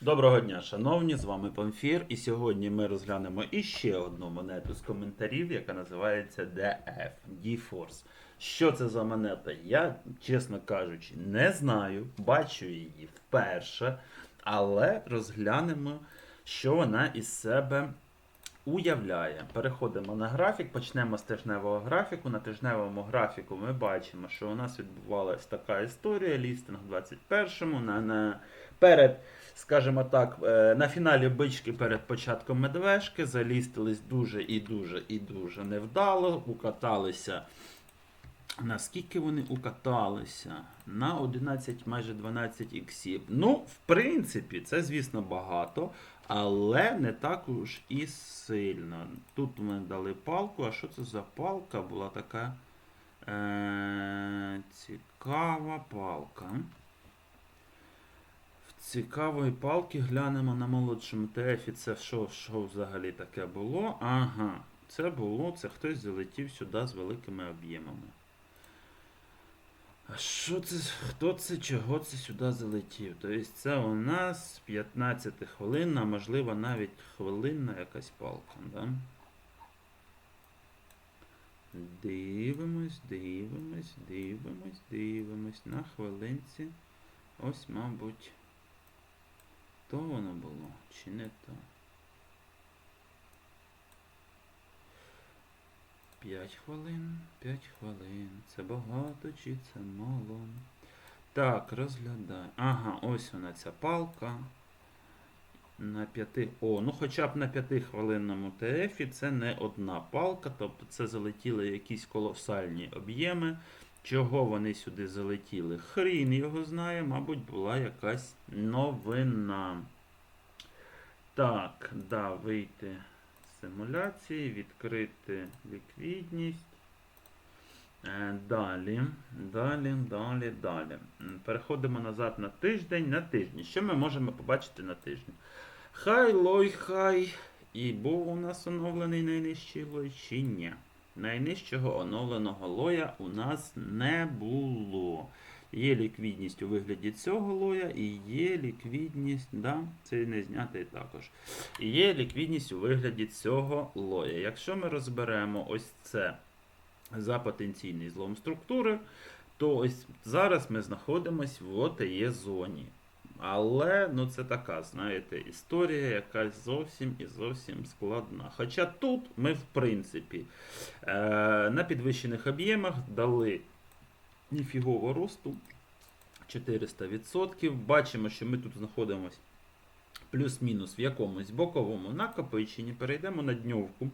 Доброго дня, шановні, з вами Памфір, і сьогодні ми розглянемо іще одну монету з коментарів, яка називається DF D-Force. Що це за монета? Я, чесно кажучи, не знаю, бачу її вперше, але розглянемо, що вона із себе уявляє. Переходимо на графік, почнемо з тижневого графіку. На тижневому графіку ми бачимо, що у нас відбувалася така історія, лістинг 21-му, на, на, перед, скажімо так, е, на фіналі бички перед початком медвежки залістились дуже і дуже і дуже невдало, укаталися. Наскільки вони укаталися? На 11, майже 12 іксів. Ну, в принципі, це, звісно, багато, але не так уж і сильно. Тут ми дали палку. А що це за палка була така е- цікава палка. В цікавої палки глянемо на молодшому ТФі. Це що, що взагалі таке було? Ага, це було, це хтось залетів сюди з великими об'ємами. А що це? Хто це? Чого це сюди залетів? Тобто це у нас 15 хвилинна, можливо, навіть хвилинна якась палка, да? Дивимось, дивимось, дивимось, дивимось. На хвилинці. Ось, мабуть, то воно було, чи не то. 5 хвилин, 5 хвилин. Це багато чи це мало? Так, розглядай. Ага, ось вона ця палка. На 5. О, ну хоча б на 5 хвилинному ТФі це не одна палка, тобто це залетіли якісь колосальні об'єми. Чого вони сюди залетіли? Хрін його знає, мабуть, була якась новина. Так, да, вийти симуляції, відкрити ліквідність. Е, Далі, далі, далі, далі. Переходимо назад на тиждень. На тиждень. Що ми можемо побачити на тижні? Хай лой хай. І був у нас оновлений найнижчий лой чи ні? Найнижчого оновленого лоя у нас не було. Є ліквідність у вигляді цього лоя і є ліквідність, да, це не знятий також. І є ліквідність у вигляді цього лоя. Якщо ми розберемо ось це за потенційний злом структури, то ось зараз ми знаходимося в ОТЄ зоні. Але ну це така, знаєте, історія якась зовсім і зовсім складна. Хоча тут ми, в принципі, е, на підвищених об'ємах дали ніфігового росту 400%. Бачимо, що ми тут знаходимося плюс-мінус в якомусь боковому накопиченні. Перейдемо на дньовку.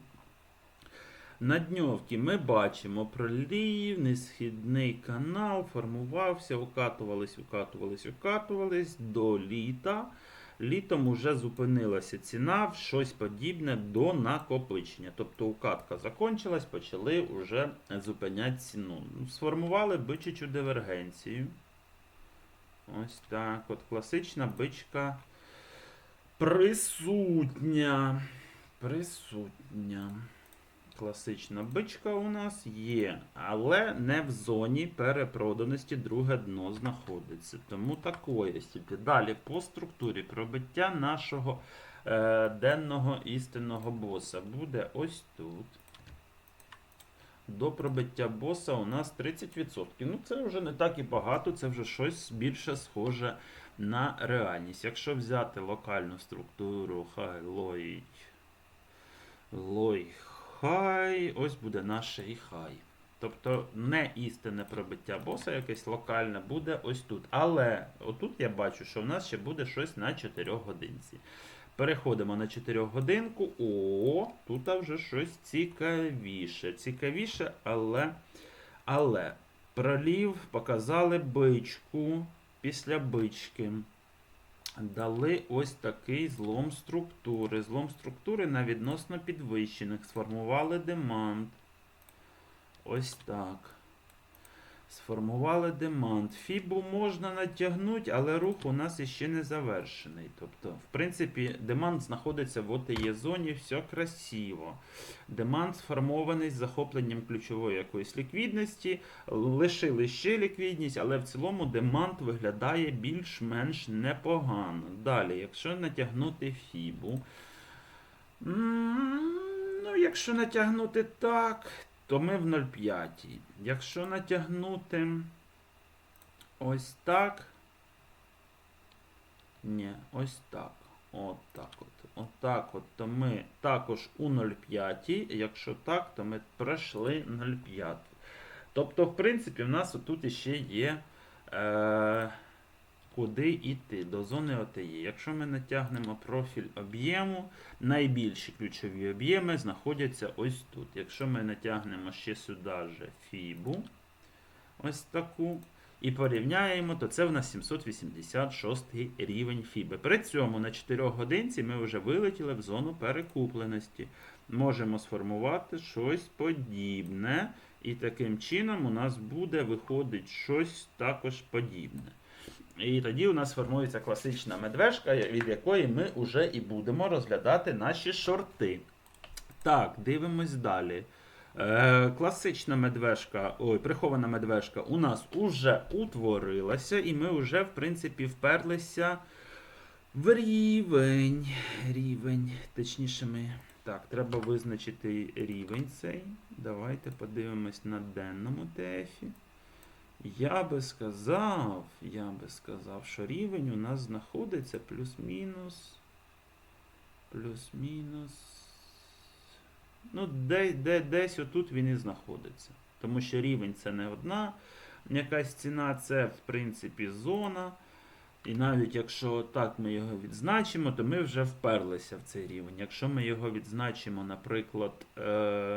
На дньовці ми бачимо пролів, несхідний канал, формувався, укатувались, укатувались, укатувались до літа. Літом уже зупинилася ціна в щось подібне до накопичення. Тобто укатка закончилась, почали вже зупиняти ціну. Ну, Сформували бичичу дивергенцію. Ось так. От класична бичка присутня. Присутня. Класична бичка у нас є, але не в зоні перепроданості друге дно знаходиться. Тому такої собі. Далі по структурі пробиття нашого е, денного істинного боса буде ось тут. До пробиття боса у нас 30%. Ну, це вже не так і багато, це вже щось більше схоже на реальність. Якщо взяти локальну структуру, хай лой, лой хай, ось буде наш і хай. Тобто не істинне пробиття боса, якесь локальне, буде ось тут. Але отут я бачу, що в нас ще буде щось на 4 годинці. Переходимо на 4 годинку. О, тут вже щось цікавіше. Цікавіше, але. Але пролів показали бичку після бички. Дали ось такий злом структури. Злом структури на відносно підвищених. Сформували демант. Ось так. Сформували демант. Фібу можна натягнути, але рух у нас іще не завершений. Тобто, в принципі, демант знаходиться в ОТЄ зоні, все красиво. Демант сформований з захопленням ключової якоїсь ліквідності. Лишили ще ліквідність, але в цілому демант виглядає більш-менш непогано. Далі, якщо натягнути фібу. Ну, якщо натягнути так, то ми в 0,5. Якщо натягнути ось так. Ні, ось так. От так от. От так от, то ми також у 0,5. Якщо так, то ми пройшли 0,5. Тобто, в принципі, в нас отут іще є. Е, Куди йти до зони ОТЄ. Якщо ми натягнемо профіль об'єму, найбільші ключові об'єми знаходяться ось тут. Якщо ми натягнемо ще сюди же фібу, ось таку, і порівняємо, то це в нас 786 рівень фіби. При цьому на 4 годинці ми вже вилетіли в зону перекупленості. Можемо сформувати щось подібне. І таким чином у нас буде виходить щось також подібне. І тоді у нас формується класична медвежка, від якої ми вже і будемо розглядати наші шорти. Так, дивимось далі. Е, класична медвежка, ой, прихована медвежка у нас уже утворилася, і ми вже, в принципі, вперлися в рівень. Рівень. Точніше, ми. Так, треба визначити рівень цей. Давайте подивимось на денному ТФі. Я би сказав, я би сказав, що рівень у нас знаходиться плюс-мінус. Плюс-мінус. Ну, де, де, десь отут він і знаходиться. Тому що рівень це не одна якась ціна, це, в принципі, зона. І навіть якщо так ми його відзначимо, то ми вже вперлися в цей рівень. Якщо ми його відзначимо, наприклад,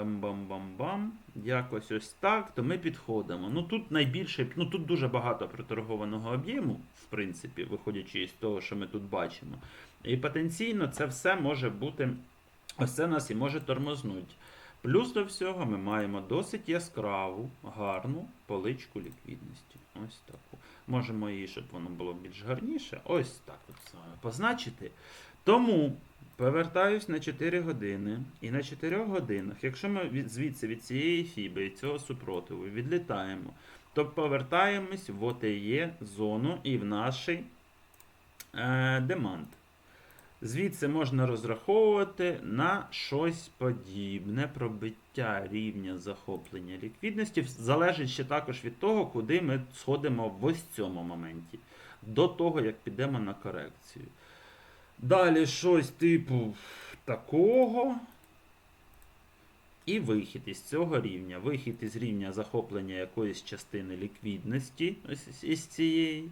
бам-бам-бам, якось ось так, то ми підходимо. Ну тут найбільше, ну тут дуже багато приторгованого об'єму, в принципі, виходячи із того, що ми тут бачимо. І потенційно це все може бути, ось це нас і може тормознути. Плюс до всього ми маємо досить яскраву, гарну поличку ліквідності. Ось таку. Можемо її, щоб воно було більш гарніше, ось так от саме позначити. Тому повертаюсь на 4 години. І на 4 годинах, якщо ми від, звідси від цієї фіби і цього супротиву відлітаємо, то повертаємось в ОТЄ зону і в наш е, демант. Звідси можна розраховувати на щось подібне пробиття рівня захоплення ліквідності. Залежить ще також від того, куди ми сходимо в ось цьому моменті, до того, як підемо на корекцію. Далі щось типу такого. І вихід із цього рівня. Вихід із рівня захоплення якоїсь частини ліквідності, ось із цієї.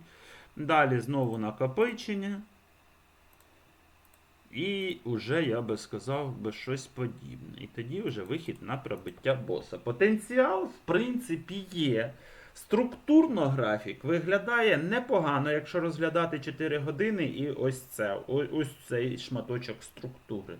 Далі знову накопичення. І вже, я би сказав, би щось подібне. І тоді вже вихід на пробиття боса. Потенціал, в принципі, є. Структурно графік виглядає непогано, якщо розглядати 4 години і ось це, ось цей шматочок структури.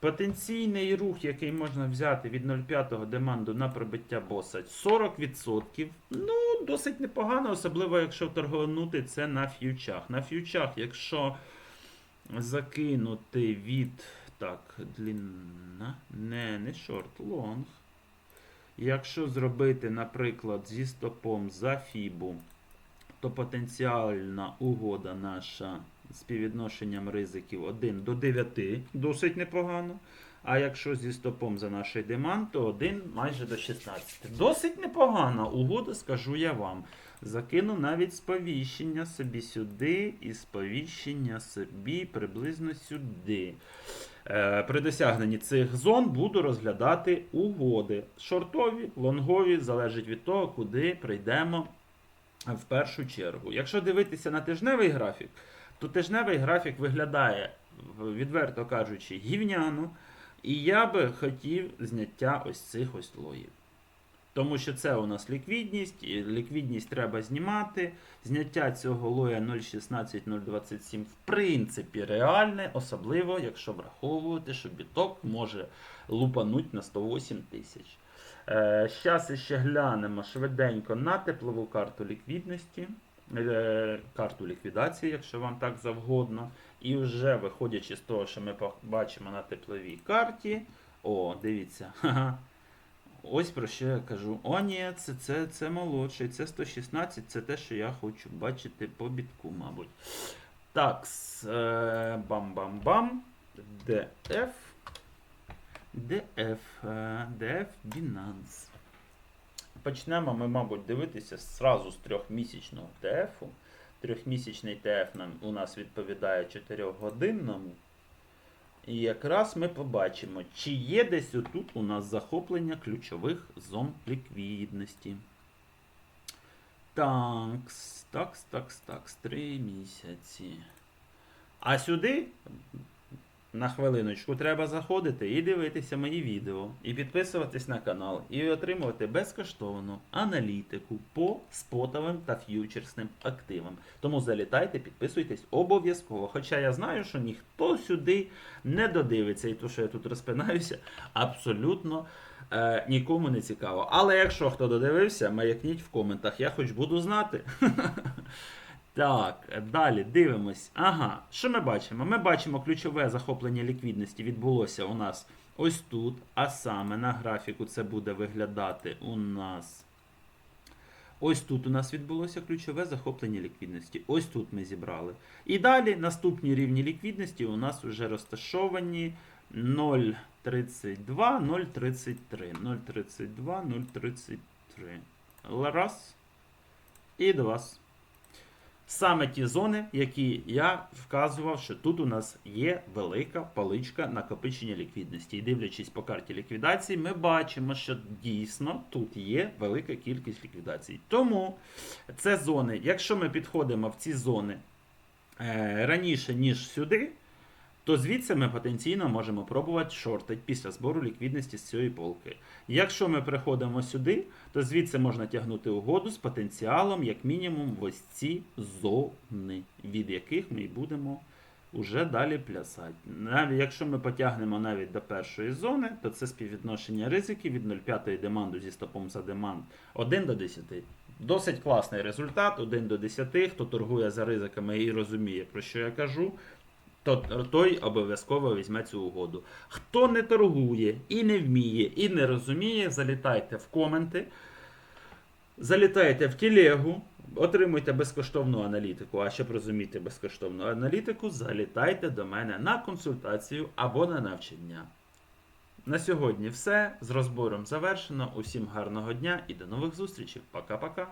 Потенційний рух, який можна взяти від 0,5 деманду на пробиття боса 40%. Ну, досить непогано, особливо якщо торгонути це на ф'ючах. На ф'ючах, якщо закинути від. Так, длінна. Не, не шорт, лонг. Якщо зробити, наприклад, зі стопом за фібу, то потенціальна угода наша з співвідношенням ризиків 1 до 9, досить непогано. А якщо зі стопом за наш демант, то 1 майже до 16. Досить непогана угода, скажу я вам. Закину навіть сповіщення собі сюди і сповіщення собі приблизно сюди. Е, При досягненні цих зон буду розглядати угоди. Шортові, лонгові, залежить від того, куди прийдемо в першу чергу. Якщо дивитися на тижневий графік, то тижневий графік виглядає, відверто кажучи, гівняно. І я би хотів зняття ось цих ось лоїв. Тому що це у нас ліквідність, і ліквідність треба знімати. Зняття цього лоя 0,16-0,27 в принципі реальне, особливо якщо враховувати, що біток може лупануть на 108 тисяч. Зараз ще глянемо швиденько на теплову карту ліквідності, е, карту ліквідації, якщо вам так завгодно. І вже виходячи з того, що ми бачимо на тепловій карті. О, дивіться. Ось про що я кажу. О, ні, це, це, це молодший, це 116, це те, що я хочу бачити по бітку, мабуть. Так, бам-бам-бам. DF. DF. DF Binance. Почнемо ми, мабуть, дивитися зразу з трьохмісячного TF. Трьохмісячний нам, у нас відповідає 4-годинному. І якраз ми побачимо, чи є десь отут у нас захоплення ключових зон ліквідності. Такс, такс, такс, такс, три місяці. А сюди, на хвилиночку, треба заходити і дивитися мої відео, і підписуватись на канал, і отримувати безкоштовну аналітику по спотовим та ф'ючерсним активам. Тому залітайте, підписуйтесь обов'язково. Хоча я знаю, що ніхто сюди не додивиться, і то, що я тут розпинаюся, абсолютно е, нікому не цікаво. Але якщо хто додивився, маякніть в коментах, я хоч буду знати. Так, далі дивимось. Ага, що ми бачимо? Ми бачимо ключове захоплення ліквідності відбулося у нас ось тут, а саме на графіку це буде виглядати у нас. Ось тут у нас відбулося ключове захоплення ліквідності. Ось тут ми зібрали. І далі наступні рівні ліквідності у нас вже розташовані 0,32, 0,33. 0,32, 0,33. Раз. І два. Саме ті зони, які я вказував, що тут у нас є велика паличка накопичення ліквідності. І дивлячись по карті ліквідації, ми бачимо, що дійсно тут є велика кількість ліквідацій. Тому це зони, якщо ми підходимо в ці зони е, раніше, ніж сюди, то звідси ми потенційно можемо пробувати шортити після збору ліквідності з цієї полки. Якщо ми приходимо сюди, то звідси можна тягнути угоду з потенціалом, як мінімум, в ось ці зони, від яких ми будемо уже далі плясати. Навіть якщо ми потягнемо навіть до першої зони, то це співвідношення ризиків від 0,5 деманду зі стопом за деманд 1 до 10. Досить класний результат, 1 до 10. Хто торгує за ризиками і розуміє, про що я кажу, то той обов'язково візьме цю угоду. Хто не торгує і не вміє, і не розуміє, залітайте в коменти, залітайте в телегу, отримуйте безкоштовну аналітику. А щоб розуміти безкоштовну аналітику, залітайте до мене на консультацію або на навчання. На сьогодні все. З розбором завершено. Усім гарного дня і до нових зустрічей. Пока-пока.